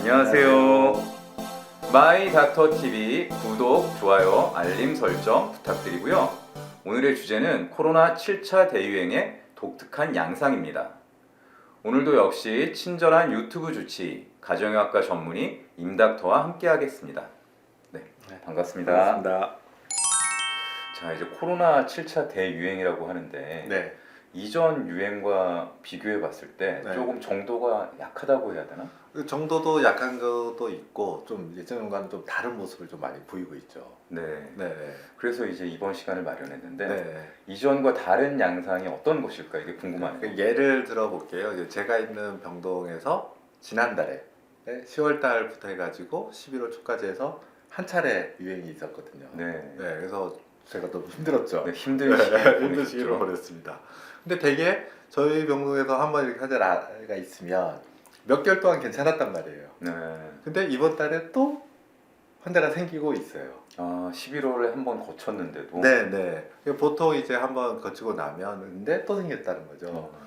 안녕하세요. 마이 닥터 TV 구독, 좋아요, 알림 설정 부탁드리고요. 오늘의 주제는 코로나 7차 대유행의 독특한 양상입니다. 오늘도 역시 친절한 유튜브 주치 가정의학과 전문의 임닥터와 함께 하겠습니다. 네, 반갑습니다. 반갑습니다. 자, 이제 코로나 7차 대유행이라고 하는데 네. 이전 유행과 비교해 봤을 때 네. 조금 정도가 약하다고 해야 되나? 그 정도도 약한 것도 있고 좀 예전과는 좀 다른 모습을 좀 많이 보이고 있죠. 네. 네. 그래서 이제 이번 시간을 마련했는데 네. 이전과 다른 양상이 어떤 것일까 이게 궁금하네요. 그 예를 들어 볼게요. 이제 제가 있는 병동에서 지난달에 10월 달부터 해가지고 11월 초까지 해서 한 차례 유행이 있었거든요. 네. 네, 그래서 제가 너무 힘들었죠. 네, 힘든 시기 힘든 시기를 보냈습니다. 근데 되게 저희 병동에서 한 번 이렇게 환자가 있으면 몇 개월 동안 괜찮았단 말이에요. 네. 근데 이번 달에 또 환자가 생기고 있어요. 아, 11월에 한 번 거쳤는데도 네, 네. 보통 이제 한 번 거치고 나면 근데 또 생겼다는 거죠. 어,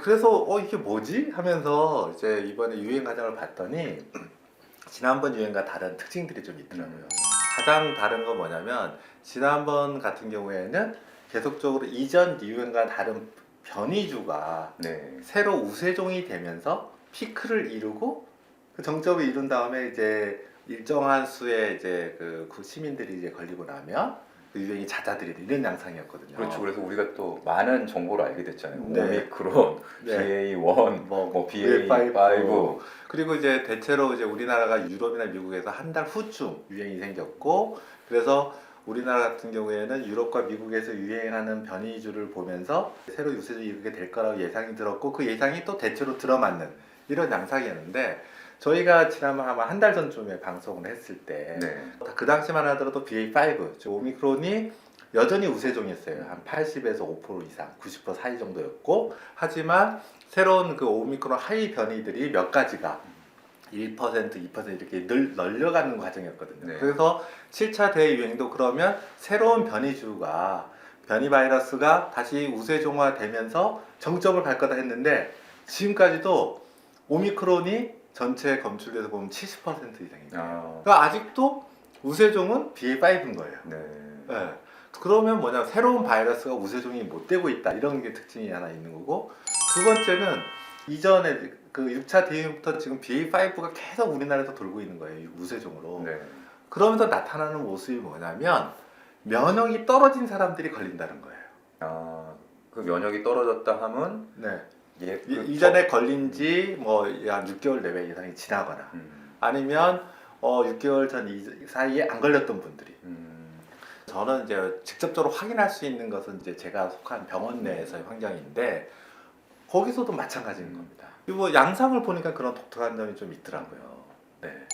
그래서 어 이게 뭐지 하면서 이제 이번에 유행 과정을 봤더니 지난번 유행과 다른 특징들이 좀 있더라고요. 음. 가장 다른 건 뭐냐면 지난번 같은 경우에는 계속적으로 이전 유행과 다른 변이주가 네. 새로 우세종이 되면서 피크를 이루고 그 정점을 이룬 다음에 이제 일정한 수의 이제 그, 그 시민들이 이제 걸리고 나면 그 유행이 잦아들이는 이런 양상이었거든요. 그렇죠. 그래서 우리가 또 많은 정보를 알게 됐잖아요. 네. 오미크론, 네. BA1, 뭐, 뭐 BA5. 그리고 이제 대체로 이제 우리나라가 유럽이나 미국에서 한 달 후쯤 유행이 생겼고 그래서 우리나라 같은 경우에는 유럽과 미국에서 유행하는 변이주를 보면서 새로 유세를 이루게 될 거라고 예상이 들었고 그 예상이 또 대체로 들어맞는 이런 양상이었는데 저희가 지난번 아마 한 달 전쯤에 방송을 했을 때 네. 그 당시만 하더라도 BA5, 즉 오미크론이 여전히 우세종이었어요. 한 80에서 5% 이상, 90% 사이 정도였고, 하지만 새로운 그 오미크론 하위 변이들이 몇 가지가 1%, 2% 이렇게 늘 널려가는 과정이었거든요. 네. 그래서 7차 대유행도 그러면 새로운 변이주가 변이 바이러스가 다시 우세종화되면서 정점을 갈 거다 했는데 지금까지도 오미크론이 전체 검출돼서 보면 70% 이상입니다. 아, 그러니까 아직도 우세종은 BA5인 거예요. 네. 네. 그러면 뭐냐 새로운 바이러스가 우세종이 못 되고 있다 이런 게 특징이 하나 있는 거고 두 번째는 이전에 그 6차 대유행부터 지금 BA5가 계속 우리나라에서 돌고 있는 거예요 이 우세종으로. 네. 그러면서 나타나는 모습이 뭐냐면 면역이 떨어진 사람들이 걸린다는 거예요. 아, 그 면역이 떨어졌다 하면 네. 예, 이, 그 이 전에 걸린 지뭐한 6개월 내외 이상이 지나거나 음, 아니면 어 6개월 전 이- 사이에 안 걸렸던 분들이. 음, 저는 이제 직접적으로 확인할 수 있는 것은 이제 제가 속한 병원 내에서의 환경인데 거기서도 마찬가지인 음. 겁니다. 뭐 양상을 보니까 그런 독특한 점이 좀 있더라고요. 네.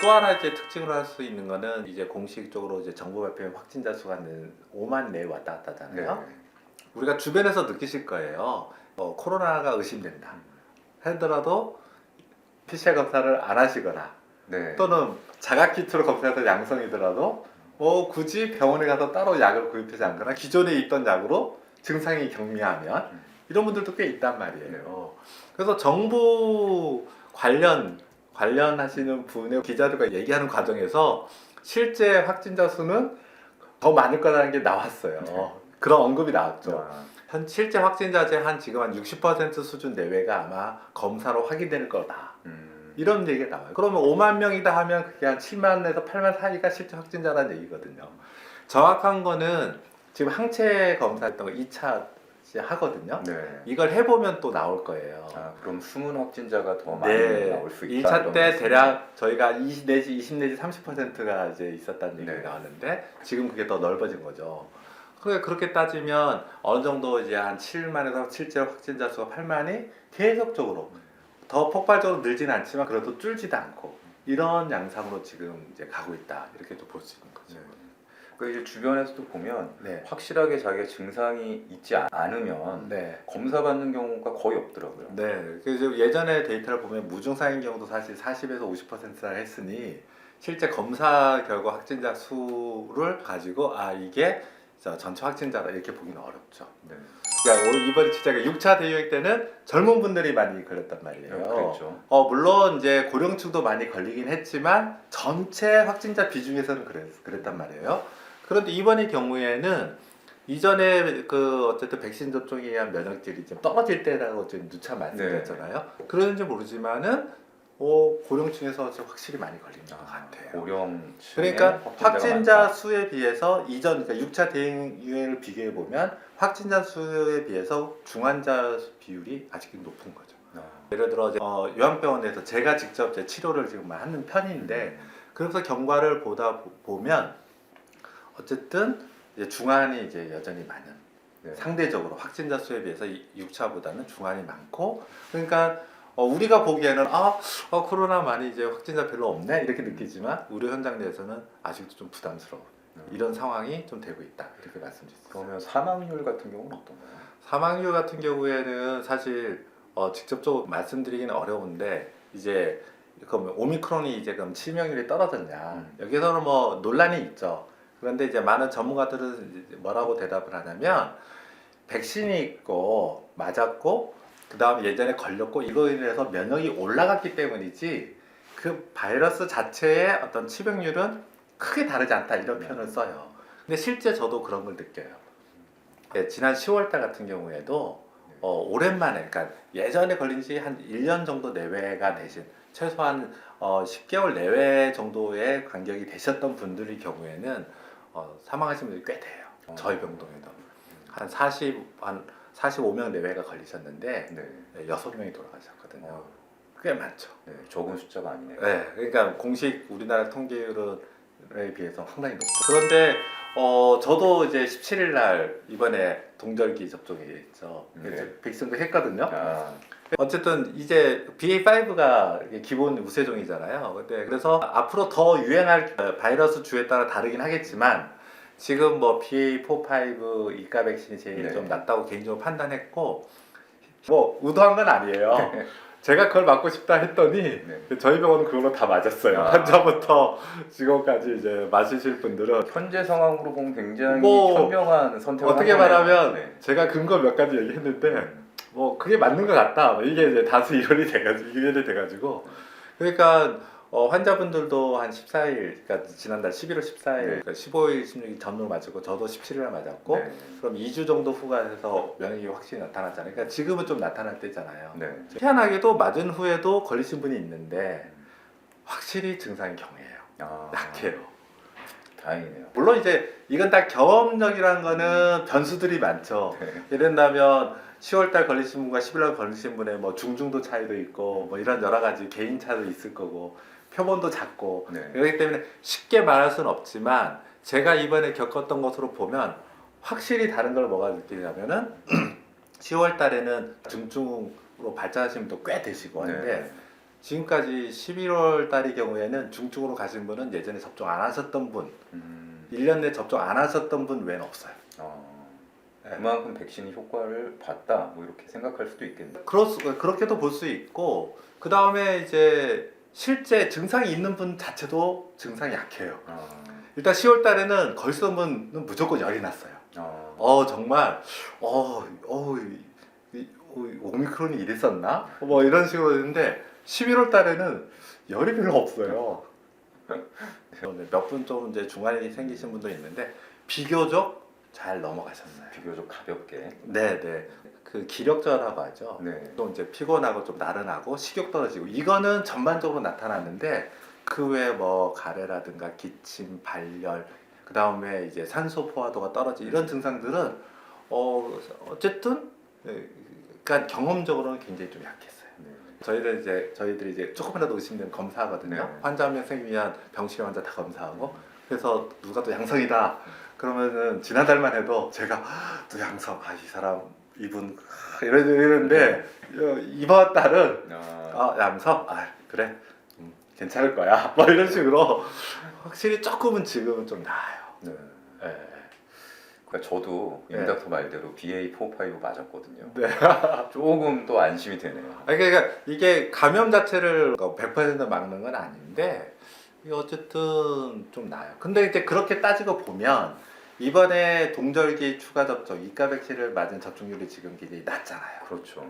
또 하나 이제 특징으로 할 수 있는 거는 이제 공식적으로 이제 정부 발표에 확진자 수가 는 5만 내에 왔다 갔다 네. 하잖아요. 우리가 주변에서 느끼실 거예요. 어, 코로나가 의심된다. 하더라도 PCR 검사를 안 하시거나 네. 또는 자가 키트로 검사해서 양성이더라도 뭐 굳이 병원에 가서 따로 약을 구입하지 않거나 기존에 있던 약으로 증상이 경미하면 음. 이런 분들도 꽤 있단 말이에요. 그래서 정부 관련 관련하시는 분의 기자들과 얘기하는 과정에서 실제 확진자 수는 더 많을 거라는 게 나왔어요. 그런 언급이 나왔죠. 아, 현 실제 확진자제 한 지금 한 60% 수준 내외가 아마 검사로 확인될 거다. 음, 이런 얘기가 나와요. 그러면 5만 명이다 하면 그게 한 7만에서 8만 사이가 실제 확진자라는 얘기거든요. 정확한 거는 지금 항체 검사했던 거 2차 이제 하거든요. 네. 이걸 해보면 또 나올 거예요. 아, 그럼 숨은 확진자가 더 많이 네, 나올 수 있다. 1차 이런 때 말씀이죠? 대략 저희가 20 내지 20 내지 30%가 이제 있었다는 얘기가 네. 나왔는데 지금 그게 더 넓어진 거죠. 그렇게 따지면 어느 정도 이제 한 7만에서 실제 확진자 수가 8만이 계속적으로 더 폭발적으로 늘지는 않지만 그래도 줄지도 않고 이런 양상으로 지금 이제 가고 있다 이렇게 또 볼 수 있는 거죠. 네. 그 이제 주변에서도 보면 네. 확실하게 자기가 증상이 있지 않으면 네. 검사 받는 경우가 거의 없더라고요. 네. 그래서 예전에 데이터를 보면 무증상인 경우도 사실 40에서 50%나 했으니 실제 검사 결과 확진자 수를 가지고 아 이게 저 전체 확진자다 이렇게 보기는 어렵죠. 네. 그러니까 올- 이번 진짜 6차 대유행 때는 젊은 분들이 많이 걸렸단 말이에요. 그렇죠. 어 물론 이제 고령층도 많이 걸리긴 했지만 전체 확진자 비중에서는 그랬, 그랬단 말이에요. 그런데 이번의 경우에는 이전에 그 어쨌든 백신 접종에 의한 면역질이 좀 떨어질 때라고 좀 누차 말씀드렸잖아요. 그런지 모르지만은 어, 고령층에서 좀 확실히 많이 걸리는 것 같아요. 고령 그러니까 확진자 수에 비해서 이전 그러니까 6차 대행 유행을 비교해 보면 확진자 수에 비해서 중환자 비율이 아직도 높은 거죠. 예를 들어 어, 요양병원에서 제가 직접 제 치료를 지금 하는 편인데 그래서 경과를 보다 보- 보면 어쨌든 이제 중환이 이제 여전히 많은 네. 상대적으로 확진자 수에 비해서 6차보다는 중환이 많고 그러니까 어, 우리가 보기에는 아 어, 코로나 많이 이제 확진자 별로 없네 이렇게 느끼지만 의료 현장 내에서는 아직도 좀 부담스러워 이런 상황이 좀 되고 있다 이렇게 말씀드릴 수. 그러면 사망률 같은 경우는 어떤가요? 사망률 같은 경우에는 사실 어, 직접적으로 말씀드리기는 어려운데 이제 그럼 오미크론이 이제 그럼 치명률이 떨어졌냐 음. 여기서는 뭐 논란이 있죠. 그런데 이제 많은 전문가들은 뭐라고 대답을 하냐면 백신이 있고 맞았고 그 다음 예전에 걸렸고 이거에 인해서 면역이 올라갔기 때문이지 그 바이러스 자체의 어떤 치명률은 크게 다르지 않다 이런 네. 표현을 써요. 근데 실제 저도 그런 걸 느껴요. 네, 지난 10월 달 같은 경우에도 어, 오랜만에 그러니까 예전에 걸린 지 한 1년 정도 내외가 되신 최소한 어, 10개월 내외 정도의 간격이 되셨던 분들의 경우에는 어, 사망하신 분들이 꽤 돼요. 어. 저희 병동에도 한 40, 한 45명 내외가 걸리셨는데 네. 네, 6명이 돌아가셨거든요. 어, 꽤 많죠. 네. 적은 숫자가 아니네요. 네, 그러니까 공식 우리나라 통계율에 비해서 상당히 높죠. 그런데 어, 저도 이제 17일 날 이번에 동절기 접종이 있죠. 네. 백신도 했거든요. 아, 어쨌든 이제 BA5가 기본 우세종이잖아요. 근데 그래서 앞으로 더 유행할 어, 바이러스 주에 따라 다르긴 하겠지만 지금 뭐 BA4, 5 이가 백신이 제일 네. 좀 낫다고 개인적으로 판단했고 뭐 의도한 건 아니에요. 제가 그걸 맞고 싶다 했더니 네. 저희 병원은 그걸로 다 맞았어요. 아. 환자부터 직원까지 이제 맞으실 분들은 현재 상황으로 보면 굉장히 뭐, 현명한 선택을 어떻게. 말하면 네. 제가 근거 몇 가지 얘기했는데 뭐 그게 맞는 것 같다. 뭐 이게 이제 다수 이론이 돼가지고 이론이 돼가지고 그러니까 어, 환자분들도 한 14일, 그러니까 지난달 11월 14일, 네. 그러니까 15일, 16일 전으로 맞았고 저도 17일에 맞았고 네. 그럼 2주 정도 후가 돼서 면역이 확실히 나타났잖아요. 그러니까 지금은 좀 나타날 때잖아요. 네. 희한하게도 맞은 후에도 걸리신 분이 있는데 확실히 증상이 경해요. 아, 약해요. 다행이네요. 물론 이제 이건 다 경험력이라는 거는 변수들이 많죠. 네. 예를 들면 10월달 걸리신 분과 11월 걸리신 분의 뭐 중중도 차이도 있고 뭐 이런 여러 가지 개인 차도 있을 거고 표본도 작고 네. 그렇기 때문에 쉽게 말할 수는 없지만 제가 이번에 겪었던 것으로 보면 확실히 다른 걸 뭐가 느끼냐면은 10월 달에는 중증으로 발전하신 분도 꽤 되시고 하는데 네. 지금까지 11월 달의 경우에는 중증으로 가신 분은 예전에 접종 안 하셨던 분, 음, 1년 내 접종 안 하셨던 분 외에는 없어요. 어, 네. 그만큼 백신이 효과를 봤다. 뭐 이렇게 생각할 수도 있겠네요. 그렇, 그렇게도 볼 수 있고 그 다음에 이제 실제 증상이 있는 분 자체도 증상이 약해요. 아, 일단 10월 달에는 분은 무조건 열이 났어요. 아, 어 정말 어, 어, 이, 어, 오미크론이 이랬었나? 뭐 이런 식으로 했는데 11월 달에는 열이 별로 없어요. 몇 분 좀 이제 중환이 생기신 분도 있는데 비교적 잘 넘어가셨어요. 비교적 가볍게. 네, 네. 그 기력저하라고 하죠. 네. 또 이제 피곤하고 좀 나른하고 식욕 떨어지고 이거는 전반적으로 나타나는데 그 외에 뭐 가래라든가 기침, 발열, 그 다음에 이제 산소 포화도가 떨어지 이런 증상들은 어 어쨌든 예, 그러니까 경험적으로는 굉장히 좀 약했어요. 네. 저희들 이제 저희들이 이제 조금이라도 의심되면 검사하거든요. 네. 환자 한명 생기 위한 병실 환자 다 검사하고 그래서 누가 또 양성이다 그러면은 지난달만 해도 제가 또 양성 아이 사람 이분 이러 이러는데 어, 이번 달은 아, 아 양성 아 그래 음, 괜찮을 거야 뭐 이런 식으로 확실히 조금은 지금은 좀 나아요. 네. 예. 그러니까 저도 네. 임닥터 말대로 BA4, 5 맞았거든요. 네. 조금 또 안심이 되네요. 아니, 그러니까 이게 감염 자체를 100% 막는 건 아닌데 이게 어쨌든 좀 나아요. 근데 이제 그렇게 따지고 보면 이번에 동절기 추가 접종, 이가 백신을 맞은 접종률이 지금 굉장히 낮잖아요. 그렇죠.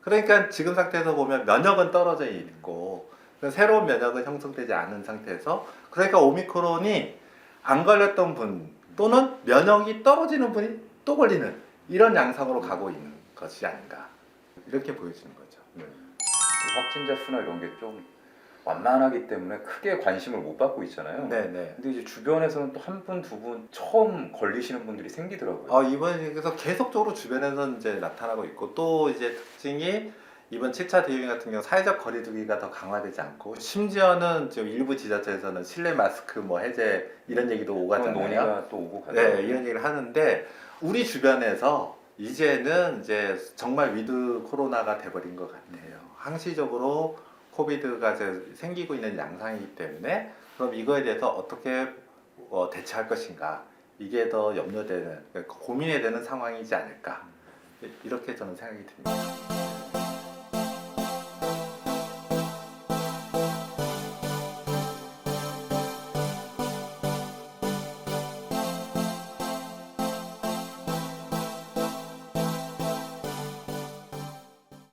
그러니까 지금 상태에서 보면 면역은 떨어져 있고 새로운 면역은 형성되지 않은 상태에서 그러니까 오미크론이 안 걸렸던 분 또는 면역이 떨어지는 분이 또 걸리는 이런 양상으로 가고 있는 것이 아닌가 이렇게 보여지는 거죠. 네. 이 확진자 수나 이런 게좀 완만하기 때문에 크게 관심을 못 받고 있잖아요. 네네. 근데 이제 주변에서는 또 한 분, 두 분 처음 걸리시는 분들이 생기더라고요. 어, 이번에 그래서 계속적으로 주변에서 이제 나타나고 있고 또 이제 특징이 이번 7차 대유행 같은 경우 사회적 거리두기가 더 강화되지 않고 심지어는 지금 일부 지자체에서는 실내 마스크 뭐 해제 이런 얘기도 오가잖아요. 논의가 또 오고 가죠. 네, 이런 얘기를 하는데 우리 주변에서 이제는 이제 정말 위드 코로나가 돼버린 것 같아요. 항시적으로 코비드가 생기고 있는 양상이기 때문에 그럼 이거에 대해서 어떻게 어, 대처할 것인가 이게 더 염려되는 그러니까 고민이 되는 상황이지 않을까 이렇게 저는 생각이 듭니다.